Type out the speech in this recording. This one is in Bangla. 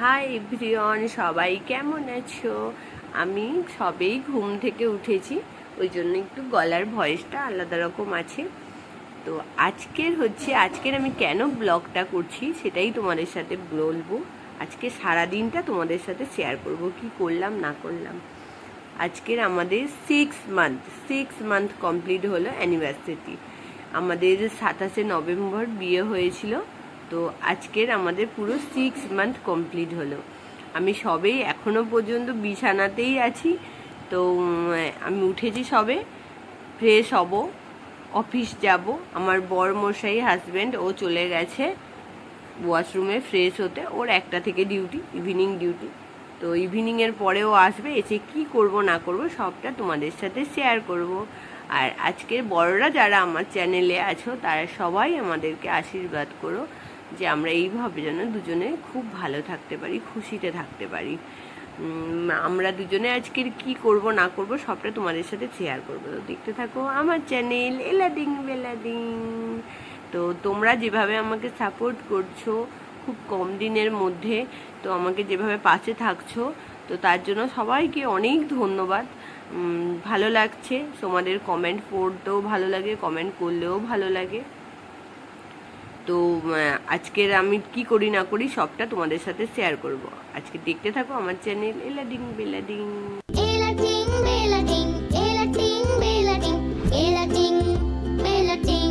হাই এভরিওয়ান, সবাই কেমন আছো? আমি সবেই ঘুম থেকে উঠেছি, ওই জন্য একটু গলার ভয়েসটা আলাদা রকম আছে। তো আজকের হচ্ছে, আজকের আমি কেন ব্লগটা করছি সেটাই তোমাদের সাথে বলব। আজকে সারা দিনটা তোমাদের সাথে শেয়ার করব, কি করলাম, না করলাম। আজকের আমাদের six month six month complete হলো অ্যানিভার্সারি আমাদের সাতাশে নভেম্বর বিয়ে হয়েছিল। তো আজকের আমাদের পুরো সিক্স মান্থ কমপ্লিট হলো। আমি সবেই এখনও পর্যন্ত বিছানাতেই আছি। তো আমি উঠেছি সবে ফ্রেশ হব অফিস যাব। আমার বর মশাই হাজব্যান্ড ও চলে গেছে ওয়াশরুমে ফ্রেশ হতে। ওর একটা থেকে ডিউটি ইভিনিং ডিউটি তো ইভিনিংয়ের পরেও আসবে, এসে কি করব, না করব, সবটা তোমাদের সাথে শেয়ার করব। আর আজকের বড়রা যারা আমার চ্যানেলে আছো, তারা সবাই আমাদেরকে আশীর্বাদ করো। যে আমরা এইভাবে যেন দুজনে খুব ভালো থাকতে পারি, খুশিতে থাকতে পারি। আমরা দুজনে আজকের কি করব, না করব সবটা তোমাদের সাথে শেয়ার করব। তো দেখতে থাকো আমার চ্যানেল এলাদিং বেলাদিং। তো তোমরা যেভাবে আমাকে সাপোর্ট করছ খুব কম দিনের মধ্যে, তো আমাকে যেভাবে পাশে থাকছো, তো তার জন্য সবাইকে অনেক ধন্যবাদ। ভালো লাগছে। তোমাদের কমেন্ট পড়তেও ভালো লাগে কমেন্ট করলেও ভালো লাগে। তো আজকের আমি কি করি না করি সবটা তোমাদের সাথে শেয়ার করব। আজকে দেখতে থাকো আমার চ্যানেল এলাডিং বেলাডিং এলাডিং বেলাডিং এলাডিং বেলাডিং এলাডিং বেলাডিং